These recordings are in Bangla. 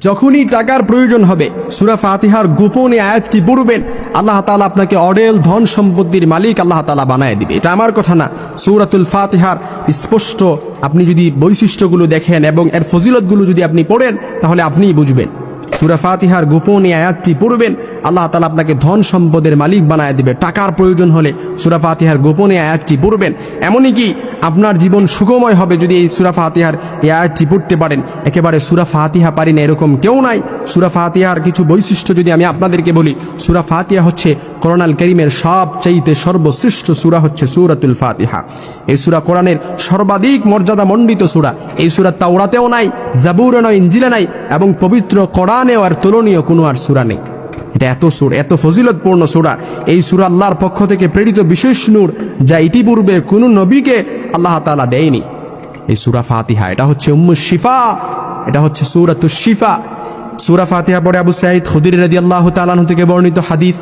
যখনই টাকার প্রয়োজন হবে, সুরা ফাতিহার গোপনে আয়াতটি পড়বেন, আল্লাহ তালা আপনাকে অডেল ধন সম্পত্তির মালিক আল্লাহ তালা বানায় দিবে। এটা আমার কথা না। সৌরাতুল ফাতিহার স্পষ্ট আপনি যদি বৈশিষ্ট্যগুলো দেখেন এবং এর ফজিলতগুলো যদি আপনি পড়েন, তাহলে আপনিই বুঝবেন। সুরা ফাতিহার গোপনে আয়াতটি পড়বেন আল্লাহ তালা আপনাকে ধন সম্পদের মালিক বানায় দিবে। টাকার প্রয়োজন হলে সুরা ফাতিহার গোপনে আয়াতটি পড়বেন। এমনই কি আপনার জীবন সুখময় হবে যদি এই সুরা ফাতিহার এই আয়াতটি পড়তে পারেন। একেবারে সুরা ফাতিহা পারি না, এরকম কেউ নাই। সুরা ফাতিহার কিছু বৈশিষ্ট্য যদি আমি আপনাদেরকে বলি, সুরা ফাতিহা হচ্ছে করোনাল করিমের সবচাইতে সর্বশ্রেষ্ঠ সুরা হচ্ছে সুরাতুল ফাতিহা। এই সুরা কোরআনের সর্বাধিক মর্যাদা মণ্ডিত সুরা। এই সুরা তাওরাতেও নাই জাবুরে নয় ইঞ্জিলে নাই এবং পবিত্র কোরআনেও আর তুলনীয় কোনো আর সুরা নেই। এটা এত সুর, এত ফজিলতপূর্ণ সুরা। এই সুরা আল্লাহর পক্ষ থেকে প্রেরিত বিশেষ নূর, যা ইতিপূর্বে কোনো নবীকে আল্লাহ তালা দেয়নি। এই সুরা ফাতিহা, এটা হচ্ছে উম্মু শিফা, এটা হচ্ছে সুরাতু শিফা। সুরা ফাতিহা পরে আবু সাঈদ খুদির রাজি আল্লাহ তালাহ থেকে বর্ণিত হাদিস।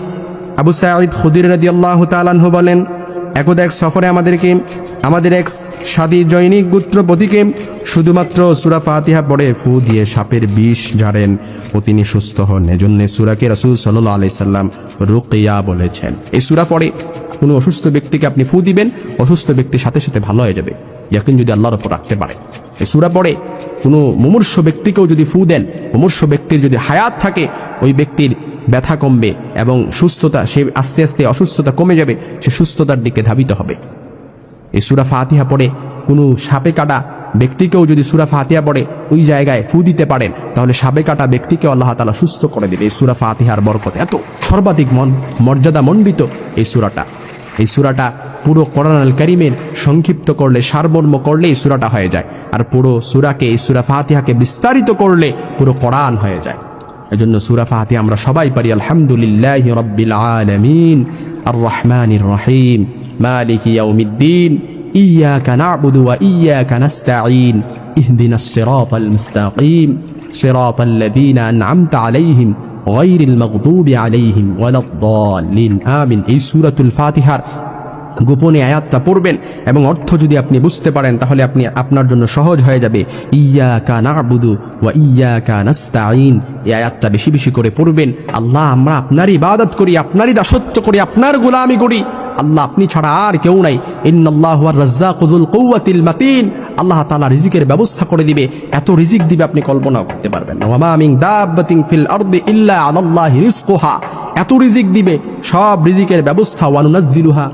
আবু সাঈদ খুদির রাজি আল্লাহ তালাহ বলেন একদা এক সফরে আমাদেরকে, আমাদের এক সাদী জৈনিক গোত্রপতিকে শুধুমাত্র সুরা ফাতিহা পড়ে ফু দিয়ে সাপের বিষ ঝাড়েন ও তিনি সুস্থ হন। এজন্য সুরাকে রাসূল সাল্লাল্লাহু আলাইহি সাল্লাম রুকিয়া বলেছেন। এই সুরা পড়ে কোনো অসুস্থ ব্যক্তিকে আপনি ফু দিবেন, অসুস্থ ব্যক্তির সাথে সাথে ভালো হয়ে যাবে। ইয়াকিন যদি আল্লাহর উপর রাখতে পারে। এই সুরা পড়ে কোনো মুমূর্ষ ব্যক্তিকেও যদি ফু দেন, মুমূর্ষ ব্যক্তির যদি হায়াত থাকে, ওই ব্যক্তির ব্যথা কমবে এবং সুস্থতা, সে আস্তে আস্তে অসুস্থতা কমে যাবে, সে সুস্থতার দিকে ধাবিত হবে। এই সুরা ফাতিহা পড়ে কোনো সাপে কাটা ব্যক্তিকেও যদি সুরা ফাতিহা পড়ে ওই জায়গায় ফু দিতে পারেন, তাহলে সাপে কাটা ব্যক্তিকে আল্লাহ তালা সুস্থ করে দেবে এই সুরা ফাতিহার বরকত। এত সর্বাধিক মন, মর্যাদা মণ্ডিত এই সুরাটা। এই সুরাটা পুরো কোরআন করিমের সংক্ষিপ্ত করলে, সারমর্ম করলে এই সুরাটা হয়ে যায়। আর পুরো সুরাকে, এই সুরা ফাতিহাকে বিস্তারিত করলে পুরো কোরআন হয়ে যায়। এজন্য সুরা ফাতিহা আমরা সবাই পারি আলহামদুলিল্লাহ রব্বিল আলামিন আর রহমানির রহিম মালিক ইয়াউমিদ্দিন إياك نعبد وإياك نستعين اهدنا الصراط المستقيم صراط الذين أنعمت عليهم غير المغضوب عليهم ولا الضالين آمين এই সূরাতুল ফাতিহার গোপনে আয়াতটা পড়বেন এবং অর্থ যদি আপনি বুঝতে পারেন, তাহলে আপনি আপনার জন্য সহজ হয়ে যাবে। ইয়া কা নাবুদু ওয়া ইয়া কা নাস্তাইন এই আয়াতটা বেশি বেশি করে পড়বেন। আল্লাহ, আমরা আপনারই ইবাদত করি, আপনারই দাসত্ব করি, আপনার গোলামি করি। আল্লাহ, আপনি ছাড়া আর কেউ নাই। ইন্নাল্লাহু রাজ্জাকুল কুওয়াতিল মাতিন আল্লাহ তাআলা রিজিকের ব্যবস্থা করে দিবে। এত রিজিক দিবে আপনি কল্পনাও করতে পারবেন ইল্লা এত রিজিক দিবে, সব রিজিকের ব্যবস্থা, ওয়ানুনাজ্জিলুহা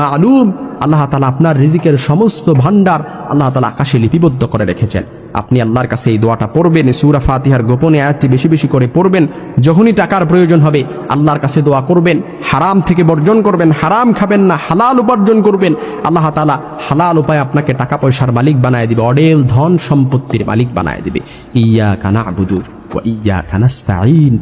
মা আলুম আল্লাহ তালা আপনার রিজিকের সমস্ত ভান্ডার আল্লাহ তালা আকাশে লিপিবদ্ধ করে রেখেছেন। আপনি আল্লাহর কাছে এই দোয়াটা পড়বেন সুরা ফাতিহার গোপনে আয়াতটি বেশি বেশি করে পড়বেন। যখনই টাকার প্রয়োজন হবে, আল্লাহর কাছে দোয়া করবেন, হারাম থেকে বর্জন করবেন, হারাম খাবেন না, হালাল উপার্জন করবেন, আল্লাহ তালা হালাল উপায় আপনাকে টাকা পয়সার মালিক বানায় দিবে, অডেল ধন সম্পত্তির মালিক বানায় দিবে। ইয়া কানা আবুদু ইয়া কানাস্তাইন